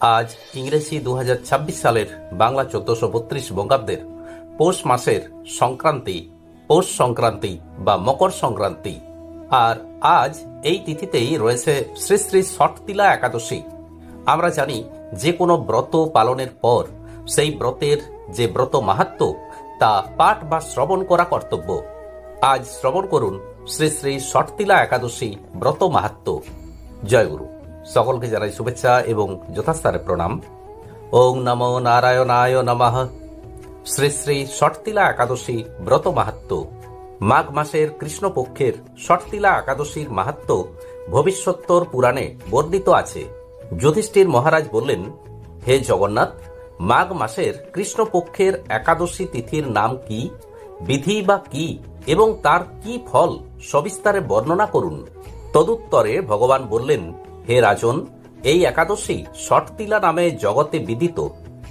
আজ ইংরেজি দু হাজার ছাব্বিশ সালের বাংলা চোদ্দশো বত্রিশ বঙ্গাব্দের পৌষ মাসের সংক্রান্তি, পৌষ সংক্রান্তি বা মকর সংক্রান্তি। আর আজ এই তিথিতেই রয়েছে শ্রী শ্রী ষটতিলা একাদশী। আমরা জানি যে কোনো ব্রত পালনের পর সেই ব্রতের যে ব্রত মাহাত্ম, তা পাঠ বা শ্রবণ করা কর্তব্য। আজ শ্রবণ করুন শ্রী শ্রী ষটতিলা একাদশী ব্রত মাহাত্ম। জয়গুরু সকলকে জানাই শুভেচ্ছা এবং যথাস্থানে প্রণাম। ওং নমো নারায়ণায় নমঃ। শ্রী শ্রী ষটতিলা একাদশী ব্রত মাহাত্ম মাঘ মাসের কৃষ্ণপক্ষের ষটতিলা একাদশীর মাহাত্ম ভবিষ্যত্তর পুরাণে বর্ণিত আছে। যুধিষ্ঠির মহারাজ বললেন, হে জগন্নাথ, মাঘ মাসের কৃষ্ণপক্ষের একাদশী তিথির নাম কি, বিধি বা কি, এবং তার কি ফল সবিস্তারে বর্ণনা করুন? তদুত্তরে ভগবান বললেন হে রাজন, এই একাদশী শটতিলা নামে জগতে বিদিত।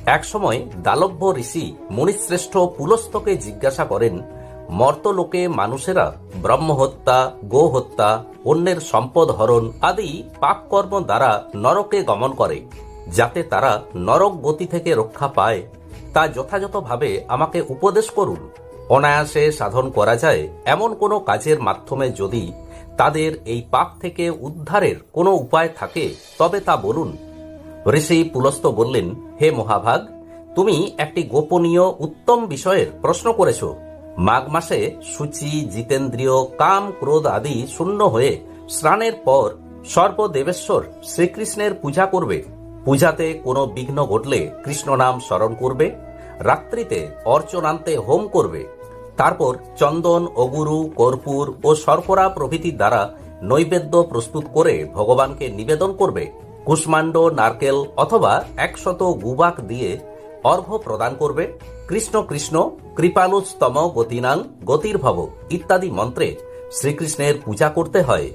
একসময় দালভ্য ঋষি মুনিশ্রেষ্ঠ পুলস্তকে জিজ্ঞাসা করেন, মর্তলোকে মানুষেরা ব্রহ্মহত্যা, গোহত্যা, অন্যের সম্পদ হরণ আদি পাপকর্ম দ্বারা নরকে গমন করে, যাতে তারা নরক গতি থেকে রক্ষা পায়। তা যথাযথভাবে আমাকে উপদেশ করুন। অনায়াসে সাধন করা যায় এমন কোনো কাজের মাধ্যমে যদি তাদের এই পাপ থেকে উদ্ধারের কোনো উপায় থাকে, তবে তা বলুন। ঋষি পুলস্ত বললেন, হে মহাভাগ, তুমি একটি গোপনীয় উত্তম বিষয়ের প্রশ্ন করেছ। মাঘ মাসে সূচি, জিতেন্দ্রীয়, কাম, ক্রোধ আদি শূন্য হয়ে স্নানের পর সর্বদেবেশ্বর শ্রীকৃষ্ণের পূজা করবে। পূজাতে কোনো বিঘ্ন ঘটলে কৃষ্ণ নাম স্মরণ করবে। রাত্রিতে অর্চনান্তে হোম করবে। তারপর চন্দন অগুরু কর্পূর ও শর্করা প্রভৃতির দ্বারা নৈবেদ্য প্রস্তুত করে ভগবানকে নিবেদন করবে, কুষ্মাণ্ড, নারকেল অথবা একশত গুবাক দিয়ে অর্ঘ্য প্রদান করবে, কৃষ্ণ কৃষ্ণ কৃপালুস্তম গতিনাং গতির ভব ইত্যাদি মন্ত্রে শ্রীকৃষ্ণের পূজা করতে হয়।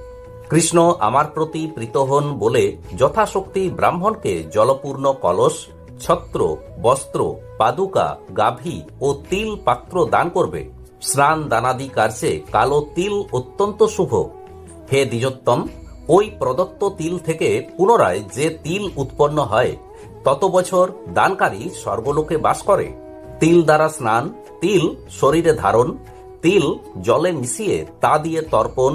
কৃষ্ণ আমার প্রতি প্রীত হন বলে যথাশক্তি ব্রাহ্মণকে জলপূর্ণ কলস ছত্র, বস্ত্র, পাদুকা, গাভী ও তিল পাত্র দান করবে। স্নান দানাদি কার্যে কালো তিল অত্যন্ত শুভ। হে দ্বিজোত্তম, ওই প্রদত্ত তিল থেকে পুনরায় যে তিল উৎপন্ন হয়, তত বছর দানকারী স্বর্গলোকে বাস করে। তিল দ্বারা স্নান, তিল শরীরে ধারণ, তিল জলে মিশিয়ে তা দিয়ে তর্পণ,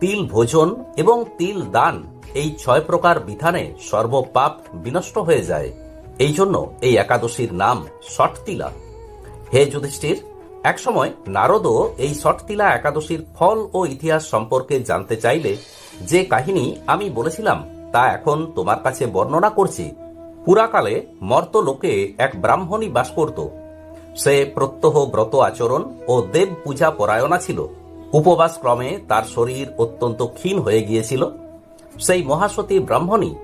তিল ভোজন এবং তিল দান এই ছয় প্রকার বিধানে সর্বপাপ বিনষ্ট হয়ে যায়। এই জন্য এই একাদশীর নাম ষটতিলা হে যুধিষ্ঠির, একসময় নারদও এই ষটতিলা একাদশীর ফল ও ইতিহাস সম্পর্কে জানতে চাইলে যে কাহিনী আমি বলেছিলাম তা এখন তোমার কাছে বর্ণনা করছি। পুরাকালে মর্ত লোকে এক ব্রাহ্মণী বাস করত। সে প্রত্যহ ব্রত আচরণ ও দেব পূজা পরায়ণা ছিল। উপবাস ক্রমে তার শরীর অত্যন্ত ক্ষীণ হয়ে গিয়েছিল। সেই মহাসতী ব্রাহ্মণী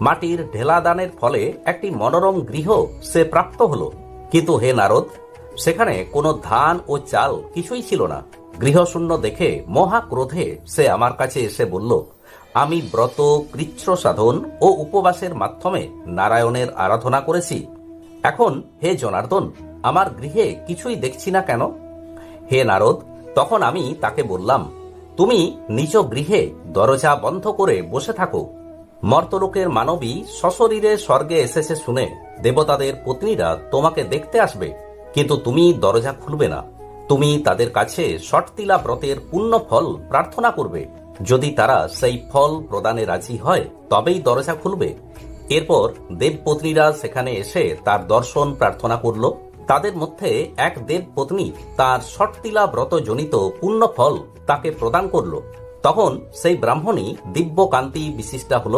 মাটির ঢেলা দানের ফলে একটি মনোরম গৃহ সে প্রাপ্ত হল। কিন্তু হে নারদ, সেখানে কোনো ধান ও চাল কিছুই ছিল না। গৃহশূন্য দেখে মহা ক্রোধে সে আমার কাছে এসে বলল, আমি ব্রত, কৃচ্ছ সাধন ও উপবাসের মাধ্যমে নারায়ণের আরাধনা করেছি। এখন হে জনার্দন, আমার গৃহে কিছুই দেখছি না কেন? হে নারদ, তখন আমি তাকে বললাম, তুমি নিজ গৃহে দরজা বন্ধ করে বসে থাকো। মর্তলোকের মানবী সশরীরে স্বর্গে এসেছে শুনে দেবতাদের পত্নীরা তোমাকে দেখতে আসবে, কিন্তু তুমি দরজা খুলবে না। তুমি তাদের কাছে ষটতিলা ব্রতের পূর্ণ ফল প্রার্থনা করবে। যদি তারা সেই ফল প্রদানে রাজি হয়, তবেই দরজা খুলবে। এরপর দেবপত্নীরা সেখানে এসে তার দর্শন প্রার্থনা করল। তাদের মধ্যে এক দেবপত্নী তার ষটতিলা ব্রত জনিত পুণ্য ফল তাকে প্রদান করল। তখন সেই ব্রাহ্মণী দিব্য কান্তি বিশিষ্টা হল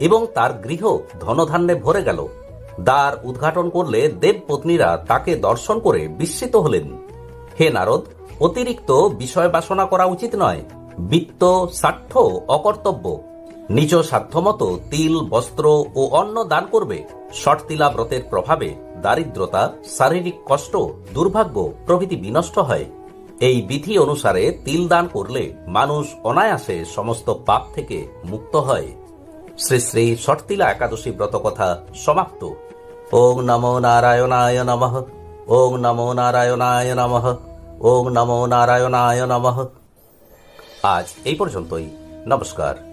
এবং তার গৃহ ধনধান্যে ভরে গেল। দ্বার উদ্ঘাটন করলে দেব পত্নীরা তাকে দর্শন করে বিস্মিত হলেন। হে নারদ, অতিরিক্ত বিষয় বাসনা করা উচিত নয়। বিত্ত, স্বার্থ, অকর্তব্য। নিজ সাধ্যমতো তিল, বস্ত্র ও অন্ন দান করবে। ষটতিলা ব্রতের প্রভাবে দারিদ্রতা, শারীরিক কষ্ট, দুর্ভাগ্য প্রভৃতি বিনষ্ট হয়। এই বিধি অনুসারে তিল দান করলে মানুষ অনায়াসে সমস্ত পাপ থেকে মুক্ত হয়। শ্রী শ্রী ষটতিলা একাদশী ব্রত কথা সমাপ্ত। ওং নমো নারায়ণায় নম। ওং নমো নারায়ণায় নম। ওং নমো নারায়ণায় নম। আজ এই পর্যন্তই। নমস্কার।